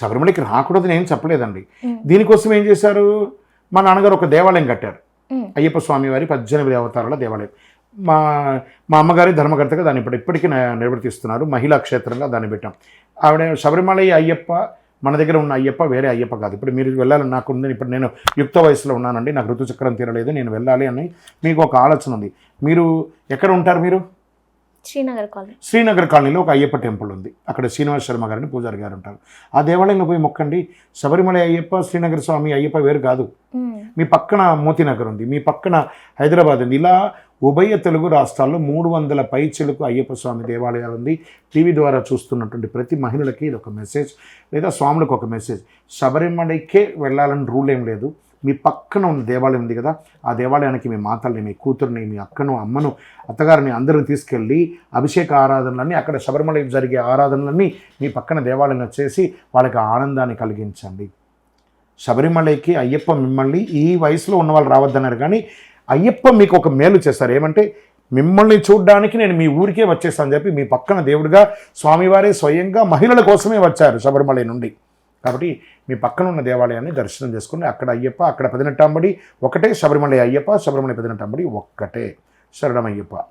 శబరిమలకి రాకూడదు నేను చెప్పలేదండి. దీనికోసం ఏం చేశారు? మా నాన్నగారు ఒక దేవాలయం కట్టారు. అయ్యప్ప స్వామి వారి పద్దెనిమిది అవతారాల దేవాలయం. మా మా అమ్మగారి ధర్మకర్తగా దాన్ని ఇప్పుడు ఇప్పటికీ నిర్వర్తిస్తున్నారు. మహిళా క్షేత్రంగా దాన్ని పెట్టాం. ఆవిడ శబరిమల అయ్యప్ప మన దగ్గర ఉన్న అయ్యప్ప వేరే అయ్యప్ప కాదు. ఇప్పుడు మీరు వెళ్ళాలని నాకు ఉంది. ఇప్పుడు నేను యుక్త వయసులో ఉన్నానండి. నాకు ఋతుచక్రం తీరలేదు. నేను వెళ్ళాలి అని మీకు ఒక ఆలోచన ఉంది. మీరు ఎక్కడ ఉంటారు మీరు? శ్రీనగర్ కాలనీ. శ్రీనగర్ కాలనీలో ఒక అయ్యప్ప టెంపుల్ ఉంది. అక్కడ శ్రీనివాస శర్మ గారిని పూజారి గారు ఉంటారు. ఆ దేవాలయంలో పోయి మొక్కండి. శబరిమల అయ్యప్ప శ్రీనగర్ స్వామి అయ్యప్ప వేరు కాదు. మీ పక్కన మోతీనగర్ ఉంది. మీ పక్కన హైదరాబాద్ ఉంది. ఇలా ఉభయ తెలుగు రాష్ట్రాల్లో మూడు వందల పైచిలకు అయ్యప్ప స్వామి దేవాలయాలు ఉంది. టీవీ ద్వారా చూస్తున్నటువంటి ప్రతి మహిళలకి ఇది ఒక మెసేజ్ లేదా స్వాములకు ఒక మెసేజ్. శబరిమలకే వెళ్ళాలని రూల్ ఏం లేదు. మీ పక్కన ఉన్న దేవాలయం ఉంది కదా ఆ దేవాలయానికి మీ మాతల్ని మీ కూతుర్ని మీ అక్కను అమ్మను అత్తగారిని అందరిని తీసుకెళ్ళి అభిషేక ఆరాధనలన్నీ అక్కడ శబరిమల జరిగే ఆరాధనలన్నీ మీ పక్కన దేవాలయంలో చేసి వాళ్ళకి ఆనందాన్ని కలిగించండి. శబరిమలకి అయ్యప్ప మిమ్మల్ని ఈ వయసులో ఉన్న వాళ్ళు రావద్దన్నారు కానీ అయ్యప్ప మీకు ఒక మేలు చేస్తారు. ఏమంటే మిమ్మల్ని చూడడానికి నేను మీ ఊరికే వచ్చేస్తాను చెప్పి మీ పక్కన దేవుడిగా స్వామివారే స్వయంగా మహిళల కోసమే వచ్చారు శబరిమల నుండి. కాబట్టి మీ పక్కన ఉన్న దేవాలయాన్ని దర్శనం చేసుకుని అక్కడ అయ్యప్ప అక్కడ పదినెట్టాంబడి ఒకటే శబరిమల అయ్యప్ప శబరిమల పదినెట్టాంబడి ఒక్కటే. శరణమయ్యప్ప.